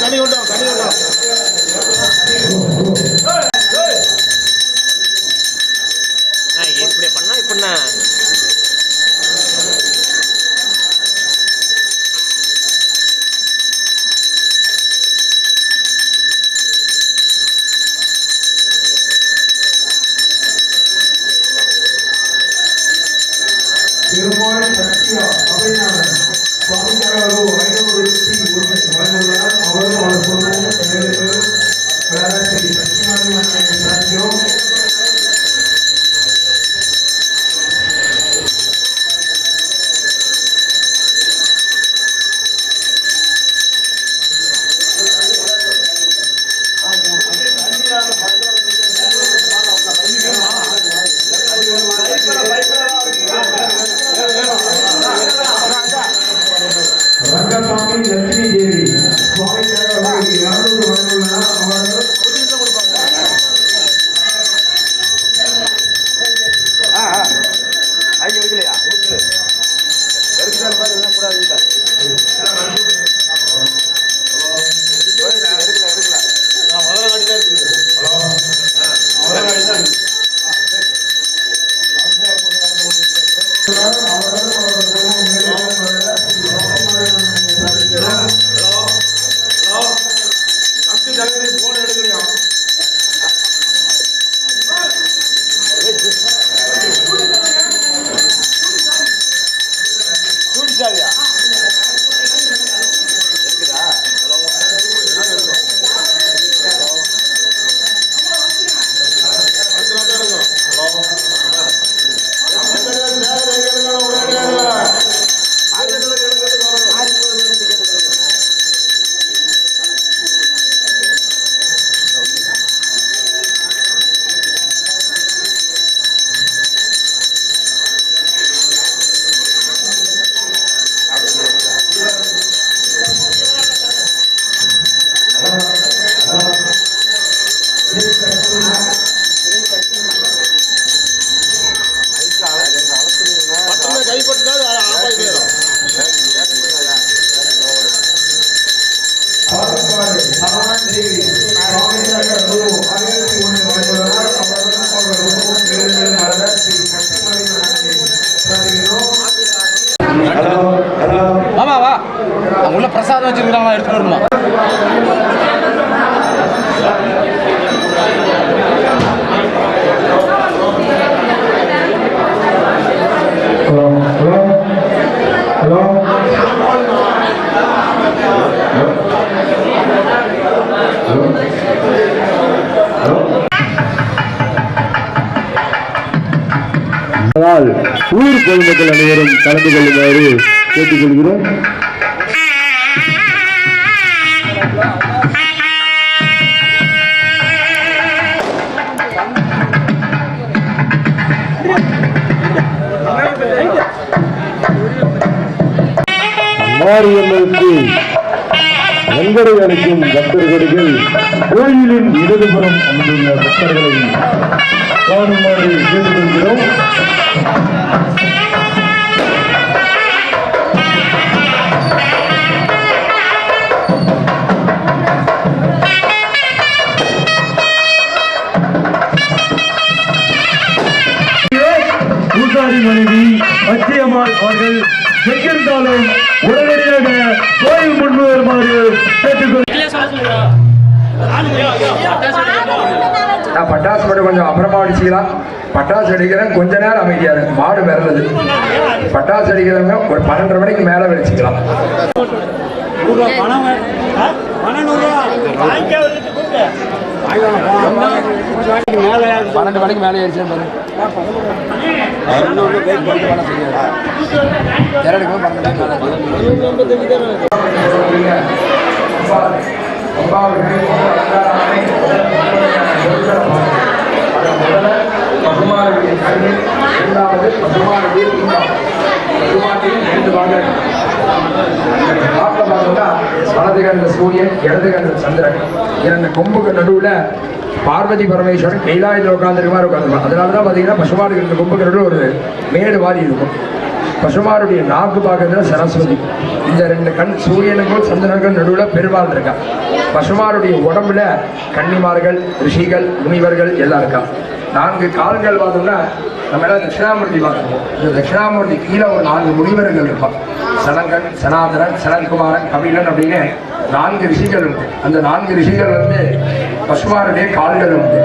தண்ணி விட்டோம் தண்ணி விட்டோம் உள்ள பிரசாதம் வச்சிருக்காங்க எடுத்துட்டு வருமா? Hello hello hello. அதனால் ஊர் பொதுமக்கள் அனைவரும் கலந்து கொள்ளுமாறு கேட்டுக்கொள்கிறோம். மாரியம்மனுக்கு நன்கொடை அளிக்கும் பக்தர்களுக்கு கோயிலின் இடதுபுறம் அமைந்துள்ள பக்தர்களை காணுமாறு கேட்டுக்கொள்கிறோம். பூசாரி மனைவி அச்சயம்மாள் அவர்கள் எங்கிருந்தாலும் உடனடியாக கோயில் முன்பு வருமாறு கேட்டுக்கொள் நான் பட்டாசு மட்டும் கொஞ்சம் அப்புறமா அடிச்சுக்கலாம். பட்டாசு அடிக்கிறேன். கொஞ்ச நேரம் அமைதியா இருக்கு மாடு விரலுது. பட்டாசு அடிக்கிறவங்க ஒரு பன்னெண்டரை மணிக்கு மேல வெடிச்சுக்கலாம் பன்னெண்டு மணிக்கு மேலே ஏறிச்சு பாரு. பதினொன்று பேர் கொண்டு வர சொல்லிடா ஜெரடுக்கு பகுமாரவியின் கண்ணில் இரண்டாவது பகுமாரவியில் பகுமாரத்தில் வலது அம்பாள் சூரியன் இடது கண்ணில் சந்திரன். இரண்டு கொம்புக்கு நடுவில் பார்வதி பரமேஸ்வரன் கைலாயத்தில் உட்காந்துருக்க மாதிரி உட்காந்துருப்பான் அதனால தான் பார்த்தீங்கன்னா பசுமாடு ரெண்டு கொம்புக்கு நடுவில் ஒரு மேடு மாதிரி இருக்கும். பசுமாருடைய நாக்கு பாகத்தில் சரஸ்வதி. இந்த ரெண்டு கண் சூரியனுக்கும் சந்திரனுக்கும் நடுவில் பெருமாள் இருக்கா. பசுமாருடைய உடம்புல கன்னிமார்கள் ரிஷிகள் முனிவர்கள் எல்லாம் இருக்கா. நான்கு கால்கள் பார்த்தோம்னா நம்ம எல்லாம் தட்சிணாமூர்த்தி பார்த்துருப்போம் இந்த தட்சிணாமூர்த்தி கீழே ஒரு நான்கு முனிவர்கள் இருப்பான் சனங்கன் சனாதனன் சனல்குமாரன் கபிலன் அப்படின்னு நான்கு ரிஷிகள் உண்டு அந்த நான்கு ரிஷிகள் வந்து பசுமாருடைய கால்கள் உண்டு.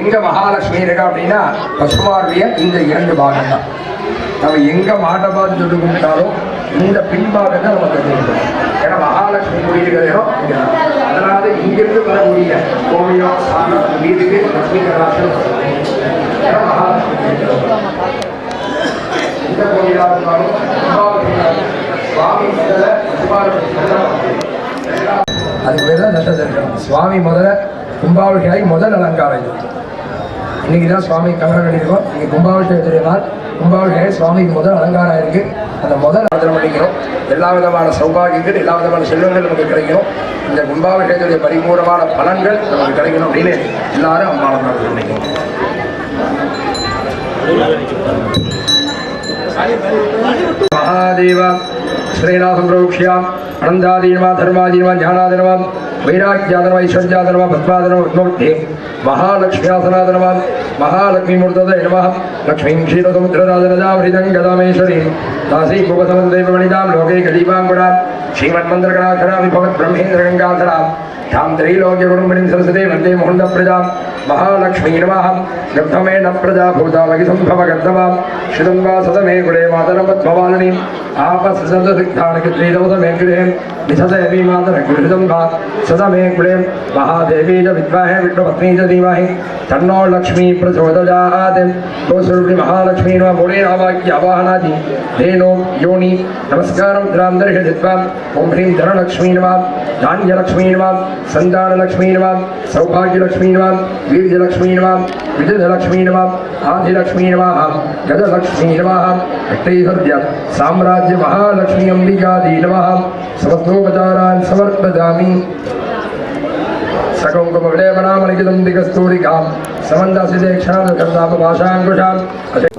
எங்க மகாலட்சுமி இருக்கா அப்படின்னா பசுமாருடைய இந்த இரண்டு பாகம் தான் நம்ம எங்க மாட்ட பார்த்து சொல்லி கும்பிட்டாலும் இந்த பின்பாகத்தை நம்ம தெரிஞ்சுக்கணும். ஏன்னா மகாலட்சுமி குடியிருக்கிற அதனால இங்கிருந்து வரக்கூடிய கோவிலம் சாமி வீட்டுக்கு லட்சுமி கடாட்சம் மகாலட்சுமி எந்த கோவிலா இருந்தாலும் சுவாமி முதல்ல அதுக்கு பேர் தான் தசதரிசனம் சுவாமி முதல்ல கும்பாபிஷேகம் முதல் அலங்காரம் இன்னைக்கு தான் சுவாமி கவனம் பண்ணியிருக்கோம் இன்னைக்கு கும்பாபிஷேகத்துடைய நாள் சுவாமிக்கு முதல் அலங்காரம் இருக்கு. அந்த முதல் ஆதரவு பண்ணிக்கிறோம் எல்லா விதமான சௌபாகியங்கள் எல்லா விதமான செல்வங்கள் நமக்கு கிடைக்கணும். இந்த கும்பாபிஷேகத்துடைய பரிபூர்ணமான பலன்கள் நமக்கு கிடைக்கணும் அப்படின்னு எல்லாரும் அம்மாவை பண்ணிக்கணும். மகாதேவா ஸ்ரீநாதம் பிரபுக்ஷியாம் அனந்தாதீனமா தர்மாதீனமா ஞானாதீனமா ವೈರಾಗ್ಯಾದನವ ಈಶ್ವರ್ಯಾದನವ ಪದ್ಮಾದನವ ಪದ್ಮವೃದ್ಧಿ ಮಹಾಲಕ್ಷ್ಮ್ಯಾಸನಾದನವ ಮಹಾಲಕ್ಷ್ಮೀಮೂರ್ತದ ನಮಃ ಲಕ್ಷ್ಮೀಂ ಕ್ಷೀರಸಮುದ್ರರಾಜನಜಾವೃತಂಗದಾಮೇಶ್ವರಿ దాసీ భువసమందేవణిదాం లోకే గలీపాంగుడా శ్రీమన్మంత్రగణాధరా విభవత్ బ్రహ్మేంద్ర గంగాధరా తాం త్రైలోక్యగుణం సరస్వతే వందే ముహుండ ప్రజాం महालक्ष्मीर्वाहं गब्धमेन प्रजाभूतामगि सम्भव गब्धवां श्रितं वा सदमे गुणे मातरपद्मवालिनीम् आपसृजन्तसिद्धानकित्रीदौतमे भी मातर मातरगृहृतं वा सदमे गुणे महादेवी जब विद्वा है विद्वा पत्नी विष्णुपत्नी दीवा है तन्नो लक्ष्मी प्रचोदयात्। गोसुरुणि महालक्ष्मी वा गुणेनावाक्यवाहनादि धेनो, योनि, नमस्कारं द्रान्दर्शयित्वा ॐ लक्ष्मी धनलक्ष्मीर्वां सौभाग्य लक्ष्मी सौभाग्यलक्ष्मीर्वां बीजलक्ष्मी नमः विजयलक्ष्मी नमः आदिलक्ष्मी नमः गजलक्ष्मी नमः साम्राज्य महालक्ष्मी अंबिकादी नमः समस्तोपचारान् समर्पयामि दिगस्तूरिकां